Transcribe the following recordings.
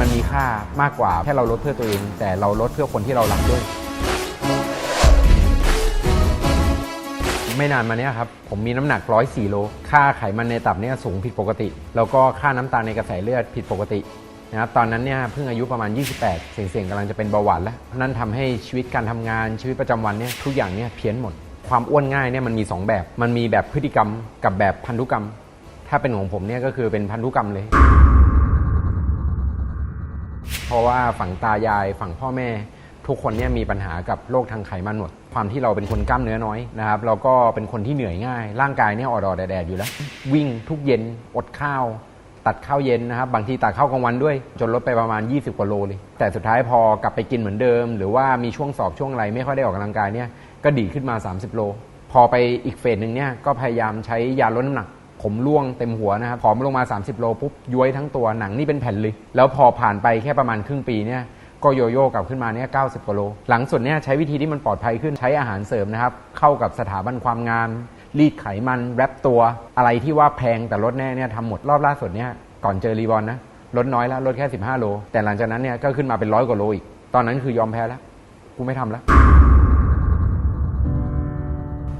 มันมีค่ามากกว่าแค่เราลดเพื่อตัวเอง แต่เราลดเพื่อคนที่เรารักด้วย ไม่นานมาเนี้ยครับผมมีน้ำหนัก 104 โล ค่าไขมันในตับเนี่ยสูงผิดปกติ แล้วก็ค่าน้ำตาลในกระแสเลือดผิดปกตินะครับตอนนั้นเนี่ยเพิ่งอายุประมาณ 28 เสี่ยงๆกำลังจะเป็นเบาหวานแล้วนั่นทำให้ชีวิตการทำงานชีวิตประจำวันเนี่ยทุกอย่างเนี่ยเพี้ยนหมด ความอ้วนง่ายเนี่ยมันมี 2 แบบ มันมีแบบพฤติกรรมกับแบบพันธุกรรม ถ้าเป็นของผมเนี่ยก็คือเป็นพันธุกรรมเลย เพราะว่าฝั่งตายายฝั่งพ่อแม่ ทุกคนเนี่ยมีปัญหากับโรคทางไขมันหมดความที่เราเป็นคนกล้ามเนื้อน้อยนะครับเราก็เป็นคนที่เหนื่อยง่าย ร่างกายเนี่ยอดอแดดอยู่แล้ว วิ่งทุกเย็นอดข้าว ตัดข้าวเย็นนะครับ บางทีตัดข้าวกลางวันด้วย จนลดไปประมาณ 20 กว่าโลเลย แต่สุดท้ายพอกลับไปกินเหมือนเดิม หรือว่ามีช่วงสอบช่วงอะไรไม่ค่อยได้ออกกำลังกายเนี่ยก็ดีขึ้นมา 30 โล พอไปอีกเฟสหนึ่งเนี่ยก็พยายามใช้ยาลดน้ำหนัก ผมร่วงเต็มหัวนะครับผอมลงมา 30 โลปุ๊บย้วยทั้งตัวหนังนี่เป็นแผ่นเลย แล้วพอผ่านไปแค่ประมาณครึ่งปีเนี่ยก็โยโย่กลับขึ้นมาเนี่ย90กว่าโล หลังสุดเนี่ยใช้วิธีที่มันปลอดภัยขึ้นใช้อาหารเสริมนะครับ เข้ากับสถาบันความงาม รีดไขมันแรปตัว อะไรที่ว่าแพงแต่ลดแน่เนี่ยทำหมดรอบล่าสุดเนี่ยก่อนเจอรีบอลนะลดน้อยแล้วลดแค่ 15 โล แต่หลังจากนั้นเนี่ยก็ขึ้นมาเป็นร้อยกว่าโลอีก ตอนนั้นคือยอมแพ้แล้ว กูไม่ทำแล้ว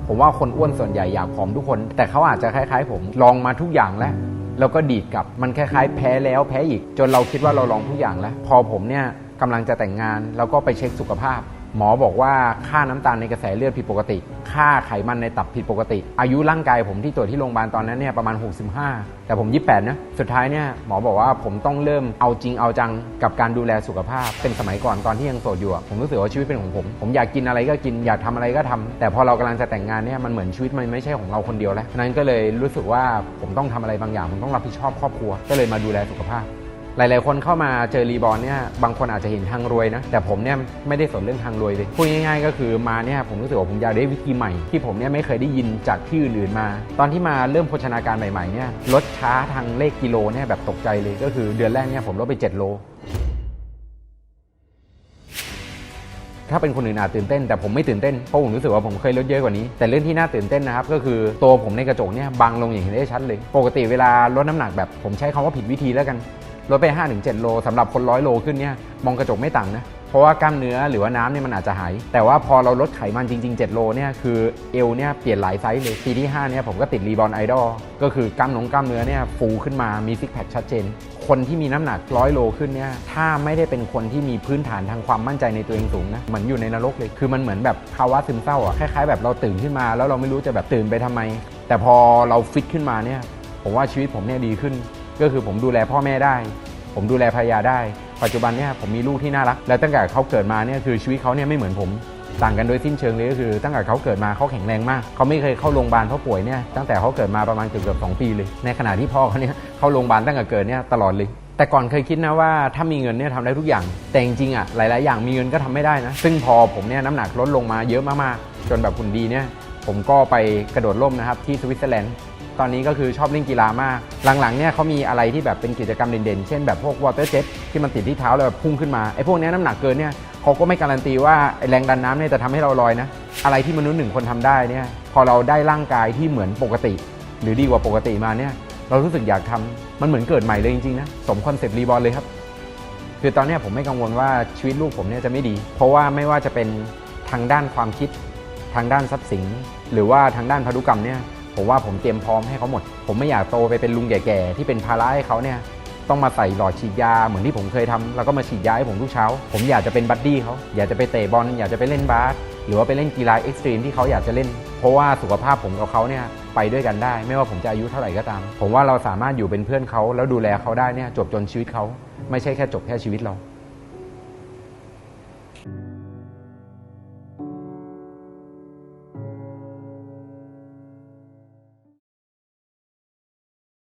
ผมว่าคนอ้วนส่วนใหญ่อยากผอมทุกคน แต่เขาอาจจะคล้าย ๆ ผมลองมาทุกอย่างแล้วแล้วก็ดีดกลับมันคล้ายๆ แพ้แล้วแพ้อีก จนเราคิดว่าเราลองทุกอย่างแล้ว พอผมเนี่ยกำลังจะแต่งงาน แล้วก็ไปเช็คสุขภาพ หมอบอกว่าค่าน้ำตาลในกระแสเลือดผิดปกติ ค่าไขมันในตับผิดปกติ อายุร่างกายผมที่ตรวจที่โรงพยาบาลตอนนั้นเนี่ยประมาณ 65 แต่ผม 28 นะ สุดท้ายเนี่ยหมอบอกว่าผมต้องเริ่มเอาจริงเอาจังกับการดูแลสุขภาพ เป็นสมัยก่อนตอนที่ยังโสดอยู่ ผมรู้สึกว่าชีวิตเป็นของผม ผมอยากกินอะไรก็กินอยากทำอะไรก็ทำแต่พอเรากำลังจะแต่งงานเนี่ยมันเหมือนชีวิตมันไม่ใช่ของเราคนเดียวแล้วนั้นก็เลยรู้สึกว่าผมต้องทำอะไรบางอย่างผมต้องรับผิดชอบครอบครัว ก็เลยมาดูแลสุขภาพ หลาย ๆ คนเข้ามาเจอรีบอลเนี่ยบางคนอาจจะเห็นทางรวยนะ แต่ผมเนี่ยไม่ได้สนเรื่องทางรวยเลยพูดง่ายๆ ก็คือมาเนี่ยผมรู้สึกว่าผมอยากได้วิธีใหม่ ที่ผมเนี่ยไม่เคยได้ยินจากที่อื่นๆมา ตอนที่มาเริ่มโภชนาการใหม่ ๆ เนี่ยลดช้าทางเลขกิโลเนี่ยแบบตกใจเลยก็คือเดือนแรกเนี่ยผมลดไป 7 โลถ้าเป็นคนอื่นอาจตื่นเต้นแต่ผมไม่ตื่นเต้นเพราะผมรู้สึกว่าผมเคยลดเยอะกว่านี้ แต่เรื่องที่น่าตื่นเต้นนะครับก็คือตัวผมในกระจกเนี่ยบางลงอย่างเห็นได้ชัดเลย ปกติเวลาลดน้ำหนักแบบผมใช้คำว่าผิดวิธีแล้วกัน ลดไป 5-7 โลสำหรับคนร้อยโลขึ้นเนี่ยมองกระจกไม่ต่างนะ เพราะว่ากล้ามเนื้อหรือว่าน้ำเนี่ยมันอาจจะหาย แต่ว่าพอเราลดไขมันจริง ๆ 7 โลเนี่ยคือเอวเนี่ยเปลี่ยนหลายไซส์เลยปีที่5เนี่ยผมก็ติดรีบอลไอดอลก็คือกล้ามหนงกล้ามเนื้อเนี่ยฟูขึ้นมามีซิกแพคชัดเจน คนที่มีน้ำหนักร้อยโลขึ้นเนี่ยถ้าไม่ได้เป็นคนที่มีพื้นฐานทางความมั่นใจในตัวเองสูงนะเหมือนอยู่ในนรกเลยคือมันเหมือนแบบภาวะซึมเศร้าอะคล้ายๆแบบเราตื่นขึ้นมา แล้วเราไม่รู้จะแบบตื่นไปทำไม แต่พอเราฟิตขึ้นมาเนี่ยผมว่าชีวิตผมเนี่ยดีขึ้น ก็คือผมดูแลพ่อแม่ได้ ผมดูแลภรรยาได้ ปัจจุบันเนี่ยผมมีลูกที่น่ารัก แล้วตั้งแต่เขาเกิดมาเนี่ยคือชีวิตเขาเนี่ยไม่เหมือนผม ต่างกันโดยสิ้นเชิงเลยก็คือตั้งแต่เขาเกิดมาเขาแข็งแรงมาก เขาไม่เคยเข้าโรงพยาบาลเพราะป่วยเนี่ยตั้งแต่เขาเกิดมาประมาณเกือบเกือบสองปีเลย ในขณะที่พ่อเขาเนี่ยเข้าโรงพยาบาลตั้งแต่เกิดเนี่ยตลอดเลยแต่ก่อนเคยคิดนะว่าถ้ามีเงินเนี่ยทำได้ทุกอย่าง แต่จริงๆอะหลายๆ อย่างมีเงินก็ทำไม่ได้นะ ซึ่งพอผมเนี่ยน้ำหนักลดลงมาเยอะมากๆ จนแบบหุ่นดีเนี่ยผมก็ไปกระโดดร่มนะครับที่สวิตเซอร์แลนด์ ตอนนี้ก็คือชอบเล่นกีฬามาก หลังๆเนี่ยเขามีอะไรที่แบบเป็นกิจกรรมเด่นๆ เช่นแบบพวกวอเตอร์เจ็ตที่มันติดที่เท้าแล้วแบบพุ่งขึ้นมาไอ้พวกนี้น้ำหนักเกินเนี่ยเขาก็ไม่การันตีว่าแรงดันน้ำเนี่ยจะทำให้เราลอยนะ อะไรที่มนุษย์หนึ่งคนทำได้เนี่ยพอเราได้ร่างกายที่เหมือนปกติ หรือดีกว่าปกติมาเนี่ยเรารู้สึกอยากทำมันเหมือนเกิดใหม่เลยจริงๆนะสมคอนเซปต์รีบอลเลยครับคือตอนนี้ผมไม่กังวลว่าชีวิตลูกผมเนี่ยจะไม่ดี เพราะว่าไม่ว่าจะเป็นทางด้านความคิด ทางด้านทรัพย์สิน หรือว่าทางด้านพันธุกรรมเนี่ย ผมว่าผมเตรียมพร้อมให้เขาหมด ผมไม่อยากโตไปเป็นลุงแก่ๆที่เป็นภาระให้เขาเนี่ยต้องมาใส่หลอดฉีดยาเหมือนที่ผมเคยทำแล้วก็มาฉีดยาให้ผมทุกเช้า ผมอยากจะเป็นบัดดี้เขาอยากจะไปเตะบอลอยากจะไปเล่นบาสหรือว่าไปเล่นกีฬาเอ็กซ์ตรีมที่เขาอยากจะเล่น เพราะว่าสุขภาพผมกับเขาเนี่ยไปด้วยกันได้ ไม่ว่าผมจะอายุเท่าไหร่ก็ตาม ผมว่าเราสามารถอยู่เป็นเพื่อนเขาแล้วดูแลเขาได้เนี่ยจบจนชีวิตเขาไม่ใช่แค่จบแค่ชีวิตเรา